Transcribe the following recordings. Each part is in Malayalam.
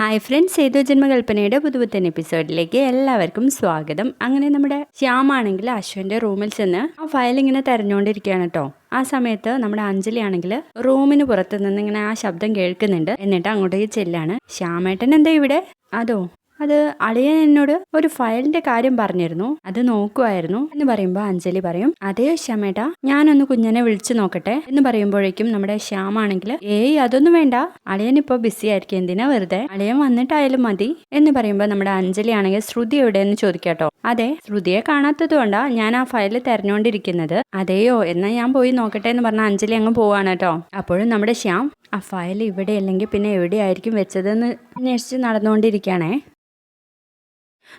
ഹായ് ഫ്രണ്ട്സ് ഏതോ ജന്മകൽപ്പനയുടെ പുതുപുത്തൻ എപ്പിസോഡിലേക്ക് എല്ലാവർക്കും സ്വാഗതം. അങ്ങനെ നമ്മുടെ ശ്യാമാണെങ്കിൽ അശ്വന്റെ റൂമിൽ ചെന്ന് ആ ഫയൽ ഇങ്ങനെ തെരഞ്ഞുകൊണ്ടിരിക്കുകയാണ് കേട്ടോ ആ സമയത്ത് നമ്മുടെ അഞ്ജലി ആണെങ്കിൽ റൂമിന് പുറത്ത് നിന്ന് ഇങ്ങനെ ആ ശബ്ദം കേൾക്കുന്നുണ്ട്. എന്നിട്ട് അങ്ങോട്ടേക്ക് ചെല്ലാണ്. ശ്യാമേട്ടൻ എന്താ ഇവിടെ? അതോ അത് അളിയൻ എന്നോട് ഒരു ഫയലിന്റെ കാര്യം പറഞ്ഞിരുന്നു. അത് നോക്കുമായിരുന്നു എന്ന് പറയുമ്പോൾ അഞ്ജലി പറയും അതേ ശ്യാമേട്ടാ ഞാനൊന്ന് കുഞ്ഞനെ വിളിച്ചു നോക്കട്ടെ എന്ന് പറയുമ്പോഴേക്കും നമ്മുടെ ശ്യാമാണെങ്കിൽ ഏയ് അതൊന്നും വേണ്ട. അളിയൻ ഇപ്പൊ ബിസി ആയിരിക്കും. എന്തിനാ വെറുതെ? അളിയൻ വന്നിട്ടായാലും മതി എന്ന് പറയുമ്പോൾ നമ്മുടെ അഞ്ജലി ആണെങ്കിൽ ശ്രുതി എവിടെയെന്ന് ചോദിക്കാട്ടോ. അതെ ശ്രുതിയെ കാണാത്തത് കൊണ്ടാ ഞാൻ ആ ഫയൽ തെരഞ്ഞുകൊണ്ടിരിക്കുന്നത് അതെയോ എന്നാ ഞാൻ പോയി നോക്കട്ടെ എന്ന് പറഞ്ഞ അഞ്ജലി അങ്ങ് പോവാണ് കേട്ടോ. അപ്പോഴും നമ്മുടെ ശ്യാം ആ ഫയൽ ഇവിടെ അല്ലെങ്കിൽ പിന്നെ എവിടെയായിരിക്കും വെച്ചതെന്ന് അന്വേഷിച്ച് നടന്നുകൊണ്ടിരിക്കുകയാണേ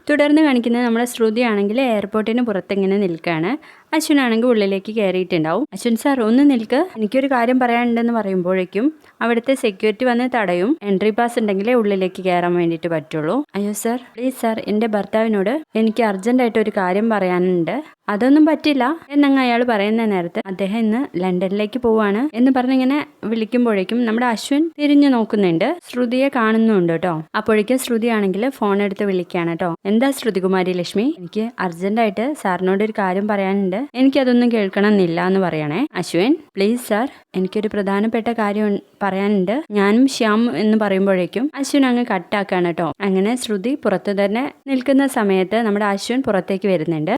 തുടർന്ന് കാണിക്കുന്നത് നമ്മുടെ ശ്രുതിയാണെങ്കിൽ എയർപോർട്ടിന് പുറത്തിങ്ങനെ നിൽക്കുകയാണ്. അശ്വിനാണെങ്കിൽ ഉള്ളിലേക്ക് കയറിയിട്ടുണ്ടാവും അശ്വിൻ സാർ ഒന്ന് നിൽക്ക്. എനിക്കൊരു കാര്യം പറയാനുണ്ടെന്ന് പറയുമ്പോഴേക്കും അവിടുത്തെ സെക്യൂരിറ്റി വന്ന് തടയും. എൻട്രി പാസ് ഉണ്ടെങ്കിലേ ഉള്ളിലേക്ക് കയറാൻ വേണ്ടിയിട്ട് പറ്റുള്ളൂ. അയ്യോ സാർ പ്ലീസ് സാർ എന്റെ ഭർത്താവിനോട് എനിക്ക് അർജന്റായിട്ട് ഒരു കാര്യം പറയാനുണ്ട്. അതൊന്നും പറ്റില്ല എന്നങ്ങ് അയാൾ പറയുന്ന നേരത്ത് അദ്ദേഹം ഇന്ന് ലണ്ടനിലേക്ക് പോവാണ് എന്ന് പറഞ്ഞിങ്ങനെ വിളിക്കുമ്പോഴേക്കും നമ്മുടെ അശ്വിൻ തിരിഞ്ഞു നോക്കുന്നുണ്ട്. ശ്രുതിയെ കാണുന്നുണ്ട് കേട്ടോ. അപ്പോഴേക്കും ശ്രുതി ആണെങ്കിൽ ഫോൺ എടുത്ത് വിളിക്കുകയാണ് കേട്ടോ. എന്താ ശ്രുതികുമാരി ലക്ഷ്മി? എനിക്ക് അർജന്റായിട്ട് സാറിനോട് ഒരു കാര്യം പറയാനുണ്ട്. എനിക്കതൊന്നും കേൾക്കണമെന്നില്ല എന്ന് പറയണേ. അശ്വിൻ പ്ലീസ് സാർ എനിക്കൊരു പ്രധാനപ്പെട്ട കാര്യം പറയാനുണ്ട്. ഞാനും ശ്യാം എന്ന് പറയുമ്പോഴേക്കും അശ്വിൻ അങ്ങ് കട്ടാക്കാണ് കേട്ടോ. അങ്ങനെ ശ്രുതി പുറത്തു തന്നെ നിൽക്കുന്ന സമയത്ത് നമ്മുടെ അശ്വിൻ പുറത്തേക്ക് വരുന്നുണ്ട്.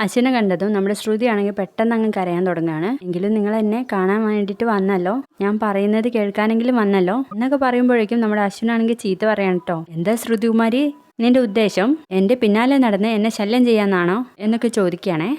അശ്വിനെ കണ്ടതും നമ്മുടെ ശ്രുതി ആണെങ്കിൽ പെട്ടെന്ന് അങ്ങ് കരയാൻ തുടങ്ങുകയാണ്. എങ്കിലും നിങ്ങൾ എന്നെ കാണാൻ വേണ്ടിയിട്ട് വന്നല്ലോ. ഞാൻ പറയുന്നത് കേൾക്കാനെങ്കിലും വന്നല്ലോ. എന്നൊക്കെ പറയുമ്പോഴേക്കും നമ്മുടെ അശ്വിനാണെങ്കിൽ ചീത്ത പറയാൻ കേട്ടോ. എന്താ ശ്രുതികുമാരി? നിന്റെ ഉദ്ദേശം? എന്റെ പിന്നാലെ നടന്ന് എന്നെ ശല്യം ചെയ്യാന്നാണോ എന്നൊക്കെ ചോദിക്കുകയാണേ.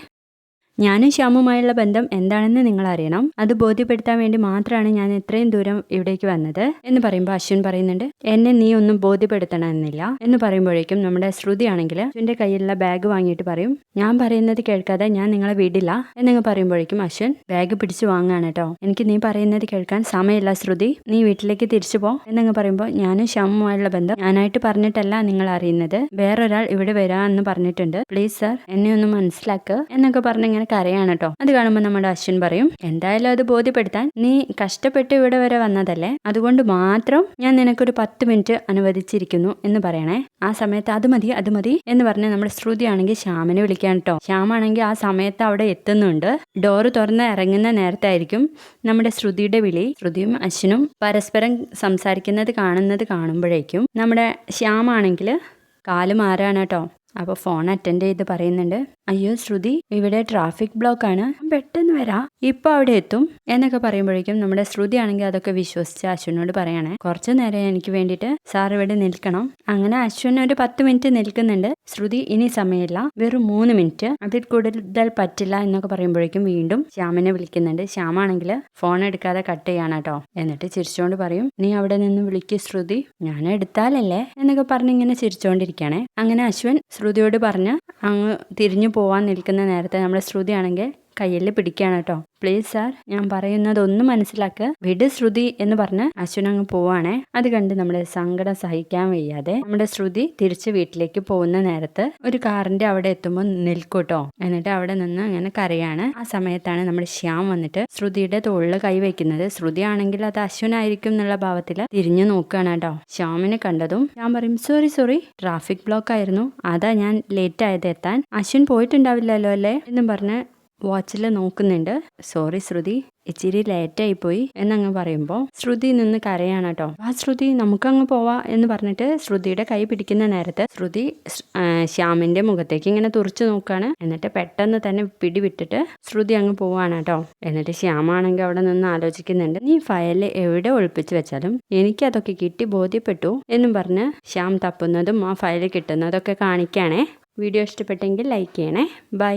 ഞാനും ശ്യാമുമായുള്ള ബന്ധം എന്താണെന്ന് നിങ്ങൾ അറിയണം അത് ബോധ്യപ്പെടുത്താൻ വേണ്ടി മാത്രമാണ് ഞാൻ ഇത്രയും ദൂരം ഇവിടേക്ക് വന്നത് എന്ന് പറയുമ്പോൾ അശ്വിൻ പറയുന്നുണ്ട് എന്നെ നീ ഒന്നും ബോധ്യപ്പെടുത്തണമെന്നില്ല എന്ന് പറയുമ്പോഴേക്കും നമ്മുടെ ശ്രുതി ആണെങ്കിൽ അശ്വിന്റെ കയ്യിലുള്ള ബാഗ് വാങ്ങിയിട്ട് പറയും ഞാൻ പറയുന്നത് കേൾക്കാതെ ഞാൻ നിങ്ങളെ വിടില്ല എന്നങ്ങ് പറയുമ്പോഴേക്കും അശ്വിൻ ബാഗ് പിടിച്ചു വാങ്ങാണ് കേട്ടോ എനിക്ക് നീ പറയുന്നത് കേൾക്കാൻ സമയമില്ല ശ്രുതി. നീ വീട്ടിലേക്ക് തിരിച്ചു പോ എന്നങ്ങ് പറയുമ്പോൾ ഞാനും ശ്യാമുമായുള്ള ബന്ധം ഞാനായിട്ട് പറഞ്ഞിട്ടല്ല നിങ്ങൾ അറിയുന്നത്. വേറൊരാൾ ഇവിടെ വരാമെന്ന് പറഞ്ഞിട്ടുണ്ട്. പ്ലീസ് സർ എന്നെ ഒന്ന് മനസ്സിലാക്കുക എന്നൊക്കെ പറഞ്ഞിങ്ങനെ കരയാണ് കേട്ടോ അത് കാണുമ്പോൾ നമ്മുടെ അശ്വിൻ പറയും എന്തായാലും അത് ബോധ്യപ്പെടുത്താൻ നീ കഷ്ടപ്പെട്ട് ഇവിടെ വരെ വന്നതല്ലേ? അതുകൊണ്ട് മാത്രം ഞാൻ നിനക്കൊരു പത്ത് മിനിറ്റ് അനുവദിച്ചിരിക്കുന്നു എന്ന് പറയണേ. ആ സമയത്ത് അത് മതി അത് മതി എന്ന് പറഞ്ഞ് നമ്മുടെ ശ്രുതി ആണെങ്കിൽ ശ്യാമിനെ വിളിക്കാൻ കേട്ടോ ശ്യാമാണെങ്കിൽ ആ സമയത്ത് അവിടെ എത്തുന്നുണ്ട്. ഡോറ് തുറന്ന് ഇറങ്ങുന്ന നേരത്തായിരിക്കും നമ്മുടെ ശ്രുതിയുടെ വിളി. ശ്രുതിയും അശ്വിനും പരസ്പരം സംസാരിക്കുന്നത് കാണുന്നത് കാണുമ്പോഴേക്കും നമ്മുടെ ശ്യാമാണെങ്കിൽ കാൽ മാറാണ് കേട്ടോ അപ്പോൾ ഫോൺ അറ്റൻഡ് ചെയ്ത് പറയുന്നുണ്ട്. അയ്യോ ശ്രുതി ഇവിടെ ട്രാഫിക് ബ്ലോക്കാണ് പെട്ടെന്ന് വരാം. ഇപ്പൊ അവിടെ എത്തും എന്നൊക്കെ പറയുമ്പോഴേക്കും നമ്മുടെ ശ്രുതി ആണെങ്കിൽ അതൊക്കെ വിശ്വസിച്ച് അശ്വനോട് പറയണേ കുറച്ചു നേരം എനിക്ക് വേണ്ടിയിട്ട് സാർ ഇവിടെ നിൽക്കണം. അങ്ങനെ അശ്വൻ ഒരു പത്ത് മിനിറ്റ് നിൽക്കുന്നുണ്ട്. ശ്രുതി ഇനി സമയമില്ല. വെറും മൂന്ന് മിനിറ്റ്. അതിൽ കൂടുതൽ പറ്റില്ല എന്നൊക്കെ പറയുമ്പോഴേക്കും വീണ്ടും ശ്യാമിനെ വിളിക്കുന്നുണ്ട്. ശ്യാമാണെങ്കിൽ ഫോൺ എടുക്കാതെ കട്ട് ചെയ്യാണ് കേട്ടോ. എന്നിട്ട് ചിരിച്ചുകൊണ്ട് പറയും നീ അവിടെ നിന്ന് വിളിക്ക് ശ്രുതി. ഞാൻ എടുത്താലല്ലേ? എന്നൊക്കെ പറഞ്ഞ് ഇങ്ങനെ ചിരിച്ചുകൊണ്ടിരിക്കുകയാണേ അങ്ങനെ അശ്വൻ ശ്രുതിയോട് പറഞ്ഞ് അങ്ങ് തിരിഞ്ഞു പോവാൻ നിൽക്കുന്ന നേരത്തെ നമ്മുടെ ശ്രുതി ആണെങ്കിൽ കയ്യിൽ പിടിക്കുകയാണ് കേട്ടോ. പ്ലീസ് സാർ ഞാൻ പറയുന്നത് ഒന്ന് മനസ്സിലാക്കുക വിട് ശ്രുതി എന്ന് പറഞ്ഞ് അശ്വിൻ അങ്ങ് പോവാണേ. അത് കണ്ട് നമ്മൾ സങ്കടം സഹിക്കാൻ വയ്യാതെ നമ്മുടെ ശ്രുതി തിരിച്ച് വീട്ടിലേക്ക് പോകുന്ന നേരത്ത് ഒരു കാറിന്റെ അവിടെ എത്തുമ്പോൾ നിൽക്കൂട്ടോ എന്നിട്ട് അവിടെ നിന്ന് അങ്ങനെ കരയാണ്. ആ സമയത്താണ് നമ്മുടെ ശ്യാം വന്നിട്ട് ശ്രുതിയുടെ തോളിൽ കൈവയ്ക്കുന്നത് ശ്രുതി ആണെങ്കിൽ അത് അശ്വനായിരിക്കും എന്നുള്ള ഭാവത്തിൽ തിരിഞ്ഞു നോക്കുകയാണ് കേട്ടോ. ശ്യാമിനെ കണ്ടതും ഞാൻ പറയും സോറി സോറി ട്രാഫിക് ബ്ലോക്ക് ആയിരുന്നു. അതാ ഞാൻ ലേറ്റ് ആയത് എത്താൻ. അശ്വിൻ പോയിട്ടുണ്ടാവില്ലല്ലോ അല്ലേ? എന്നും പറഞ്ഞ് വാച്ചിൽ നോക്കുന്നുണ്ട്. സോറി ശ്രുതി. ഇച്ചിരി ലേറ്റായി പോയി എന്നങ്ങ് പറയുമ്പോൾ ശ്രുതി നിന്ന് കരയാണ് കേട്ടോ. ആ ശ്രുതി നമുക്കങ്ങ് പോവാ എന്ന് പറഞ്ഞിട്ട് ശ്രുതിയുടെ കൈ പിടിക്കുന്ന നേരത്തെ ശ്രുതി ശ്യാമിന്റെ മുഖത്തേക്ക് ഇങ്ങനെ തുറച്ചു നോക്കുകയാണ് എന്നിട്ട് പെട്ടെന്ന് തന്നെ പിടിവിട്ടിട്ട് ശ്രുതി അങ്ങ് പോവാണ് കേട്ടോ. എന്നിട്ട് ശ്യാമാണെങ്കിൽ അവിടെ നിന്ന് ആലോചിക്കുന്നുണ്ട് നീ ഫയലിൽ എവിടെ ഒളിപ്പിച്ചു വെച്ചാലും എനിക്ക് അതൊക്കെ കിട്ടി ബോധ്യപ്പെട്ടു എന്നും പറഞ്ഞ് ശ്യാം തപ്പുന്നതും ആ ഫയൽ കിട്ടുന്നതൊക്കെ കാണിക്കുകയാണേ വീഡിയോ ഇഷ്ടപ്പെട്ടെങ്കിൽ ലൈക്ക് ചെയ്യണേ. ബൈ.